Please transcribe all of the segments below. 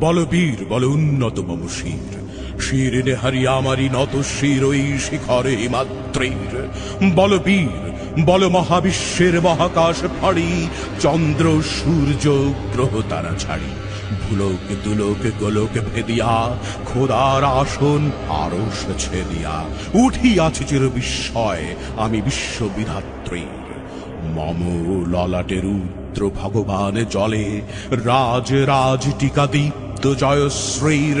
বলবীর বল উন্নত মম শির শিরিনে হারিয়া আমারই নত শির ওই শিখরে মাত্রের বলবীর বল মহাবিশ্বের মহাকাশ ফাড়ি, চন্দ্র সূর্য গ্রহ তারা ছাড়ি। ভুলোক, দুলোক, গোলোক ভেদিয়া, খোদার আসন আরস ছেদিয়া। উঠিয়াছে চির বিস্ময় আমি বিশ্ববিধাত্রীর। মম ললাটের রুদ্র ভগবান জলে রাজ রাজ টিকা দীপ্ত জয়শ্রীর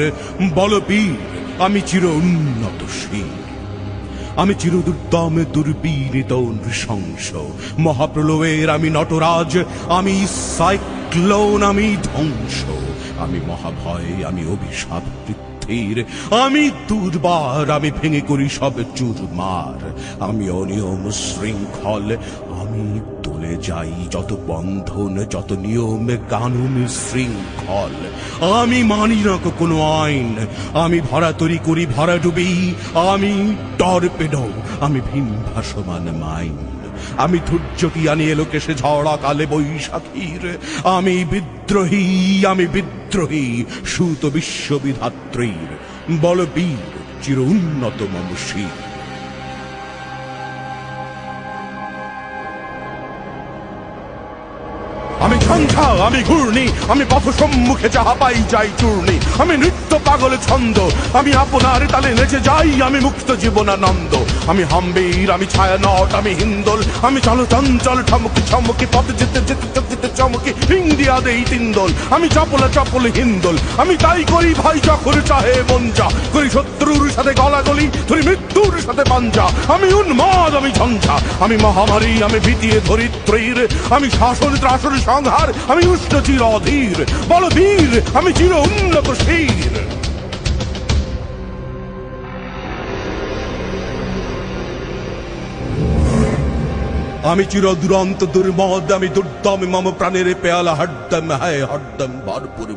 বলবীর, আমি চির উন্নত শীর। আমি চিরদুর্দম দুর্বীরিত নৃশংস, মহাপ্রলয়ের আমি নটরাজ, আমি সাইক্লোন, আমি ধ্বংস, আমি মহাভয়, আমি অভিশাপ আমি দুর্বার, আমি ভেঙে করি সব চুরমার, আমি অনিয়ম শৃঙ্খল আমি তোলে যাই যত বন্ধন, যত নিয়ম, কানুন, শৃঙ্খল। আমি মানি না কোনো আইন। আমি ভরা তরি করি ভরা ডুবি। আমি টর্পেডো আমি ভিন ভাসমান মাইন। আমি ধৈর্যটি আনি এলোকে সে ঝড়া কালে বৈশাখীর। আমি বিদ্রোহী আমি বিদ্রোহী, সুত বিশ্ববিধাত্রীর। বলবীর চির উন্নত মম আমি ঝঞ্ঝা আমি ঘূর্ণি, আমি পথ সম্মুখে যাহা পাই যাই চূর্ণি। আমি নৃত্য পাগল ছন্দ, আমি আপনার তালে নেচে যাই, আমি মুক্ত জীবনানন্দ। আমি হাম্বির, আমি ছায়া নট আমি হিন্দোল, আমি চলো চঞ্চল, ঠমকি ঠমকি পথ যেতে যেতে চমকি ইন্ডিয়া দেই তিন্দোল আমি চপলে চপলে হিন্দল আমি তাই করি ভাই যখন চাহে মঞ্জা করি শত্রুর সাথে গলাগলি, ধরি মৃত্যুর সাথে পাঞ্জা। আমি উন্মাদ, আমি ঝঞ্ঝা। আমি মহামারী, আমি ভীতিয়ে ধরিত্রীর। আমি শাসন ত্রাসন সংহার, আমি উষ্ণ চির অধীর। বল বীর আমি চির উন্নত শীর। আমি চির দুরন্ত দুর্মদ আমি দুর্দম মম প্রাণের পেয়ালা হরদম হায় হরদম ভরপুর।